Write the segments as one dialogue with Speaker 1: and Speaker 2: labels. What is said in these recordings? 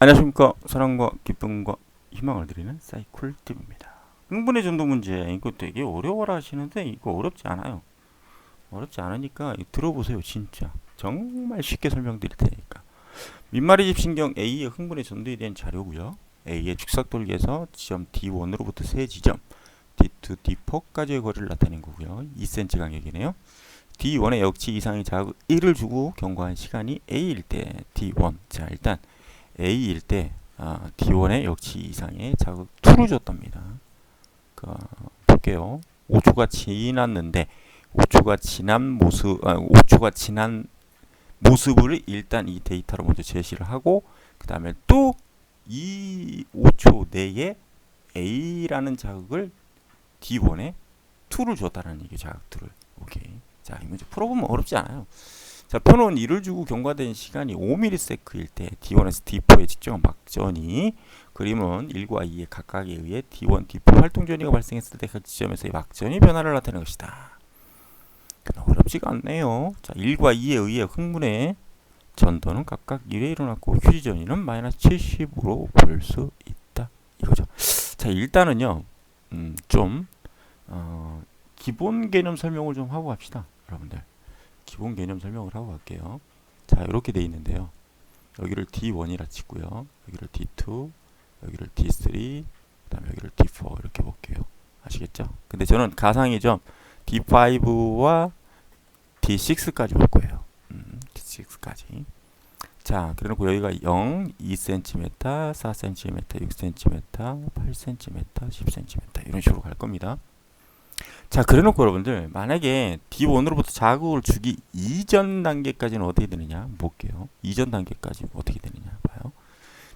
Speaker 1: 안녕하십니까. 사랑과 기쁨과 희망을 드리는 사이클TV입니다. 흥분의 전도 문제. 이거 되게 어려워라 하시는데 이거 어렵지 않아요. 어렵지 않으니까 들어보세요 진짜. 정말 쉽게 설명드릴 테니까. 민말의 집신경 A의 흥분의 전도에 대한 자료고요. A의 축삭돌기에서 지점 D1으로부터 세 지점 D2, D4까지의 거리를 나타낸 거고요. 2cm 간격이네요. D1의 역치 이상의 자극 1을 주고 경과한 시간이 A일 때 D1 자 일단 A일 때 아, D1의 역치 이상의 자극 2를 줬답니다. 그, 볼게요. 5초가 지났는데 5초가 지난 모습 아, 5초가 지난 모습을 일단 이 데이터로 먼저 제시를 하고 그 다음에 또 이 5초 내에 A라는 자극을 D1에 2를 줬다는 얘기 자극들을 오케이 자 이 문제 풀어보면 어렵지 않아요 자, 표는 1을 주고 경과된 시간이 5ms일 때 D1에서 D4의 직접 막전이 그림은 1과 2의 각각에 의해 D1, D4 활동 전이가 발생했을 때그 지점에서의 막전이 변화를 나타내는 것이다. 어렵지가 않네요. 자, 1과 2에 의해 흥분의 전도는 각각 1에 일어났고 휴지 전이는 마이너스 70으로 볼 수 있다. 이거죠. 자, 일단은요. 음, 좀 어, 기본 개념 설명을 좀 하고 갑시다. 여러분들. 기본 개념 설명을 하고 갈게요. 자, 이렇게 돼 있는데요. 여기를 D1이라 치고요. 여기를 D2, 여기를 D3, 그다음에 여기를 D4 이렇게 볼게요. 아시겠죠? 근데 저는 가상이죠. D5와 D6까지 볼 거예요. 음, D6까지. 자, 그래놓고 여기가 0, 2cm, 4cm, 6cm, 8cm, 10cm 이런 식으로 갈 겁니다. 자, 그래놓고 여러분들 만약에 D1으로부터 자극을 주기 이전 단계까지는 어떻게 되느냐 볼게요. 이전 단계까지 어떻게 되느냐 봐요.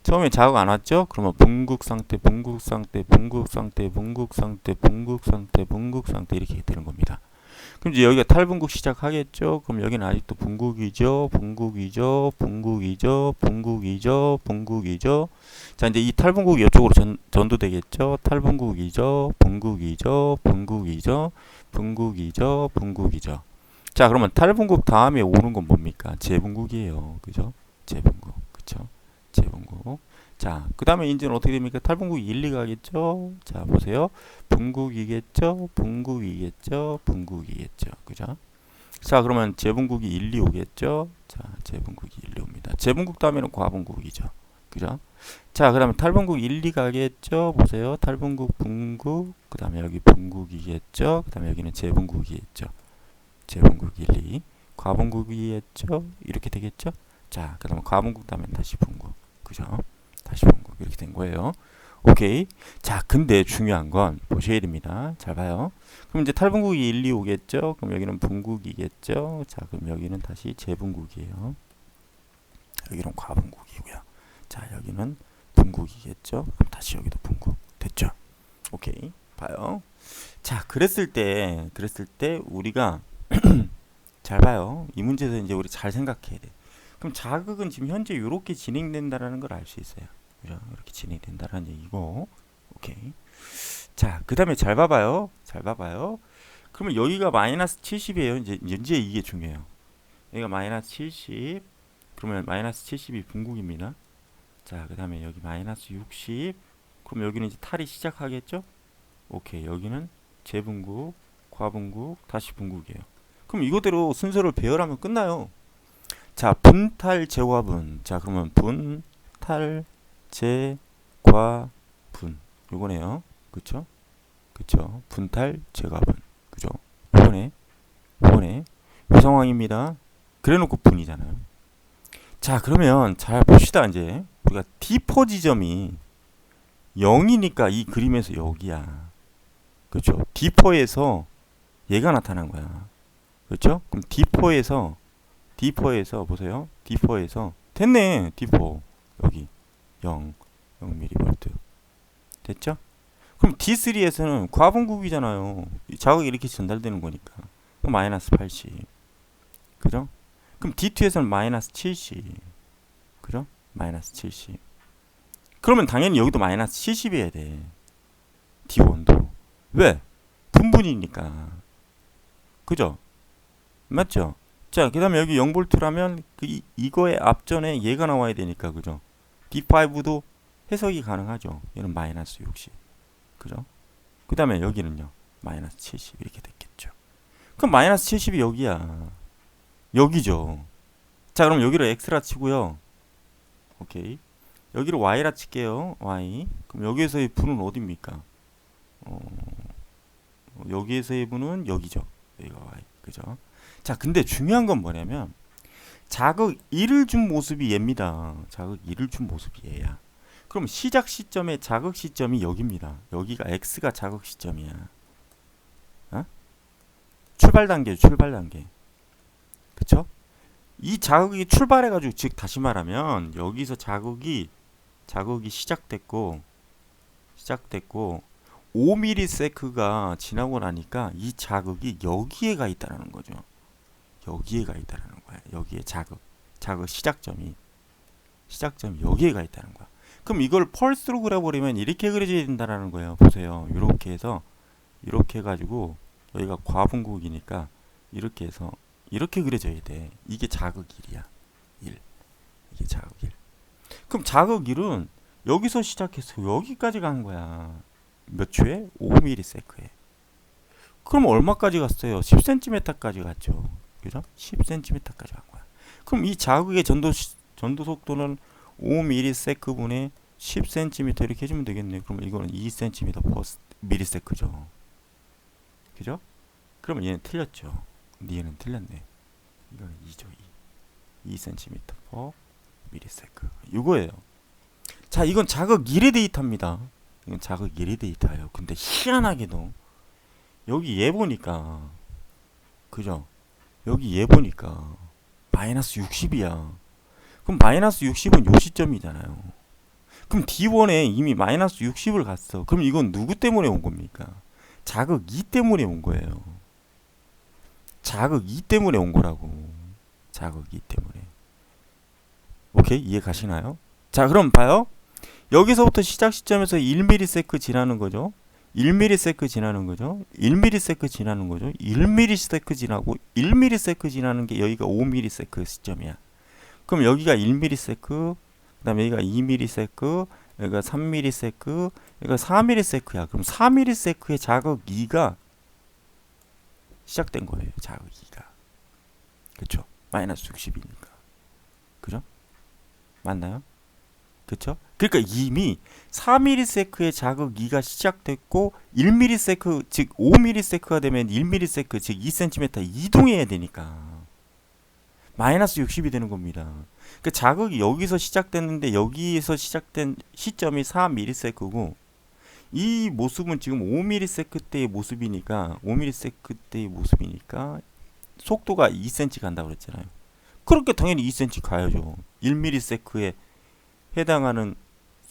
Speaker 1: 처음에 자극 안 왔죠? 그러면 분국 상태, 분국 상태, 분국 상태, 분국 상태, 분국 상태, 분국 상태 이렇게 되는 겁니다. 그럼 이제 여기가 탈분국 시작하겠죠? 그럼 여기는 아직도 분국이죠, 분국이죠, 분국이죠, 분국이죠, 분국이죠. 자, 이제 이 탈분국이 이쪽으로 전, 전도되겠죠? 탈분국이죠, 분국이죠, 분국이죠, 분국이죠, 분국이죠. 자, 그러면 탈분국 다음에 오는 건 뭡니까? 재분국이에요. 그죠? 재분국. 그쵸? 재분국. 자, 그 다음에 이제는 어떻게 됩니까? 탈분국 1, 2 가겠죠? 자, 보세요. 분국이겠죠? 분국이겠죠? 분국이겠죠? 그죠? 자, 그러면 재분국이 1, 2 오겠죠? 자, 재분국이 1, 2 옵니다. 재분국 다음에는 과분국이죠. 그죠? 자, 그 다음에 탈분국 1, 2 가겠죠? 보세요. 탈분국, 분국, 그 다음에 여기 분국이겠죠? 그 다음에 여기는 재분국이겠죠? 재분국 1, 2. 과분국이겠죠? 이렇게 되겠죠? 자, 그 다음에 과분국 다음에 다시 분국. 그죠? 다시 분국. 이렇게 된 거예요. 오케이. 자, 근데 중요한 건 보셔야 됩니다. 잘 봐요. 그럼 이제 탈분국이 1, 2 오겠죠? 그럼 여기는 분국이겠죠? 자, 그럼 여기는 다시 재분국이에요. 여기는 과분국이고요. 자, 여기는 분국이겠죠? 그럼 다시 여기도 분국. 됐죠? 오케이. 봐요. 자, 그랬을 때, 그랬을 때 우리가 잘 봐요. 이 문제에서 이제 우리 잘 생각해야 돼. 그럼 자극은 지금 현재 이렇게 진행된다라는 걸 알 수 있어요. 이렇게 진행된다라는 얘기고. 오케이. 자, 그 다음에 잘 봐봐요. 잘 봐봐요. 그러면 여기가 마이너스 70이에요. 이제, 이제 이게 중요해요. 여기가 마이너스 70. 그러면 마이너스 70이 분국입니다. 자, 그 다음에 여기 마이너스 60. 그럼 여기는 이제 탈이 시작하겠죠? 오케이. 여기는 재분국, 과분국, 다시 분국이에요. 그럼 이거대로 순서를 배열하면 끝나요. 자, 분탈, 재화분. 자, 그러면 분탈, 재, 과, 분. 요거네요. 그쵸? 그쵸? 분탈, 재과분. 그죠? 요거네. 요거네. 요 상황입니다. 그래 놓고 분이잖아요. 자, 그러면 잘 봅시다, 이제. 우리가 D4 지점이 0이니까 이 그림에서 여기야. 그렇죠? D4에서 얘가 나타난 거야. 그렇죠? 그럼 D4에서 D4에서 보세요. D4에서 됐네. D4 여기 0 0mV 됐죠? 그럼 D3에서는 과분국이잖아요. 이 자극이 이렇게 전달되는 거니까. 그럼 마이너스 80. 그죠? 그럼 D2에서는 마이너스 70. 그죠? 마이너스 70. 그러면 당연히 여기도 마이너스 70이어야 돼. D1도. 왜? 분분이니까. 그죠? 맞죠? 자, 그 다음에 여기 0볼트라면 그 이, 이거의 앞전에 얘가 나와야 되니까, 그죠? D5도 해석이 가능하죠. 얘는 마이너스 60. 그죠? 그 다음에 여기는요. 마이너스 70 이렇게 됐겠죠. 그럼 마이너스 70이 여기야. 여기죠. 자 그럼 여기를 x라 치고요. 오케이. 여기를 y라 칠게요. y. 그럼 여기에서의 분은 어디입니까? 어, 여기에서의 분은 여기죠. 여기가 y. 그죠? 자 근데 중요한 건 뭐냐면 자극 1을 준 모습이 얘입니다. 자극 1을 준 모습이 얘야. 그럼 시작 시점의 자극 시점이 여기입니다. 여기가 x가 자극 시점이야. 어? 출발 단계, 출발 단계. 그쵸? 이 자극이 출발해가지고 즉 다시 말하면 여기서 자극이 자극이 시작됐고 시작됐고 5ms가 지나고 나니까 이 자극이 여기에 가 있다라는 거죠. 여기에 가 있다라는 거야. 여기에 자극, 자극 시작점이 시작점이 여기에 가 있다는 거야. 그럼 이걸 펄스로 그려버리면 이렇게 그려져야 된다라는 거예요. 보세요. 이렇게 해서 이렇게 해가지고 여기가 과분국이니까 이렇게 해서 이렇게 그려져야 돼. 이게 자극 1이야. 1. 이게 자극 1. 그럼 자극 1은 여기서 시작해서 여기까지 간 거야. 몇 초에? 5ms에. 그럼 얼마까지 갔어요? 10cm까지 갔죠. 그죠? 10cm까지 간 거야. 그럼 이 자극의 전도 시, 전도 속도는 5ms 분의 10cm 이렇게 해주면 되겠네. 그럼 이거는 2cm per ms죠. 그죠? 그러면 얘는 틀렸죠. 얘는 틀렸네. 이거는 2죠. 2. 2cm per ms. 이거예요. 자, 이건 자극 1의 데이터입니다. 이건 자극 1의 데이터예요. 근데 희한하게도 여기 얘 보니까 그죠? 여기 얘 보니까 마이너스 60이야. 그럼 마이너스 60은 요 시점이잖아요. 그럼 D1에 이미 마이너스 60을 갔어. 그럼 이건 누구 때문에 온 겁니까? 자극 2 때문에 온 거예요. 자극 2 때문에 온 거라고. 자극 2 때문에. 오케이? 이해 가시나요? 자, 그럼 봐요. 여기서부터 시작 시점에서 1ms 지나는 거죠. 1ms 지나는 거죠. 1ms 지나는 거죠. 1ms 지나고 1ms 지나는 게 여기가 5ms 시점이야. 그럼 여기가 1ms, 그다음에 여기가 2ms, 여기가 3ms, 여기가 4ms야. 그럼 4ms의 자극 2가 시작된 거예요. 자극 2가. 그렇죠? 마이너스 60이니까. 그죠? 맞나요? 그렇죠? 그러니까 이미 4ms의 자극 2가 시작됐고 1ms 즉 5ms가 되면 1ms 즉 2cm 이동해야 되니까 마이너스 60이 되는 겁니다. 그 자극이 여기서 시작됐는데 여기에서 시작된 시점이 4ms고 이 모습은 지금 5ms 때의 모습이니까 5ms 때의 모습이니까 속도가 2cm 간다고 그랬잖아요. 그렇게 당연히 2cm 가야죠. 1ms에 해당하는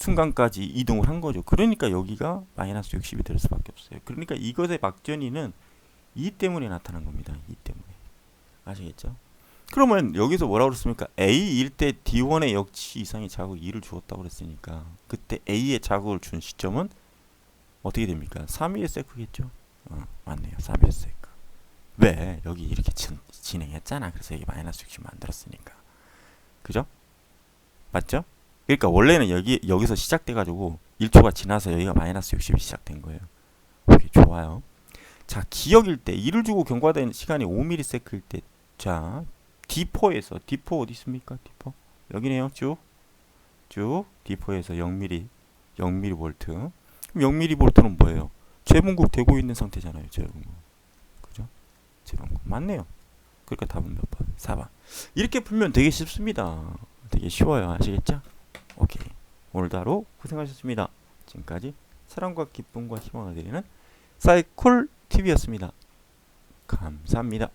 Speaker 1: 순간까지 이동을 한 거죠. 그러니까 여기가 마이너스 60이 될 수밖에 없어요. 그러니까 이것의 막전이는 이 때문에 나타난 겁니다. 이 때문에. 아시겠죠? 그러면 여기서 뭐라고 그랬습니까? A일 때 D1의 역치 이상의 자극 2를 주었다고 그랬으니까 그때 A의 자극을 준 시점은 어떻게 됩니까? 3ms겠죠? 어, 맞네요. 3ms. 왜? 여기 이렇게 진, 진행했잖아. 그래서 여기 마이너스 60 만들었으니까. 그죠? 맞죠? 그러니까 원래는 여기 여기서 시작돼 가지고 1초가 지나서 여기가 마이너스 60이 시작된 거예요. 오케이, 좋아요. 자, 기억일 때 1을 주고 경과되는 시간이 5ms일 때 자, D4에서 D4 어디 있습니까? D4 여기네요. 쭉. 쭉 D4에서 0mm 0mm 볼트. 그럼 0mm 볼트는 뭐예요? 재분국 되고 있는 상태잖아요. 재분국. 그죠? 재분국. 맞네요. 그러니까 답은 몇 번? 4번. 이렇게 풀면 되게 쉽습니다. 되게 쉬워요. 아시겠죠? 하루 고생하셨습니다. 지금까지 사랑과 기쁨과 희망을 드리는 사이콜 TV였습니다. 감사합니다.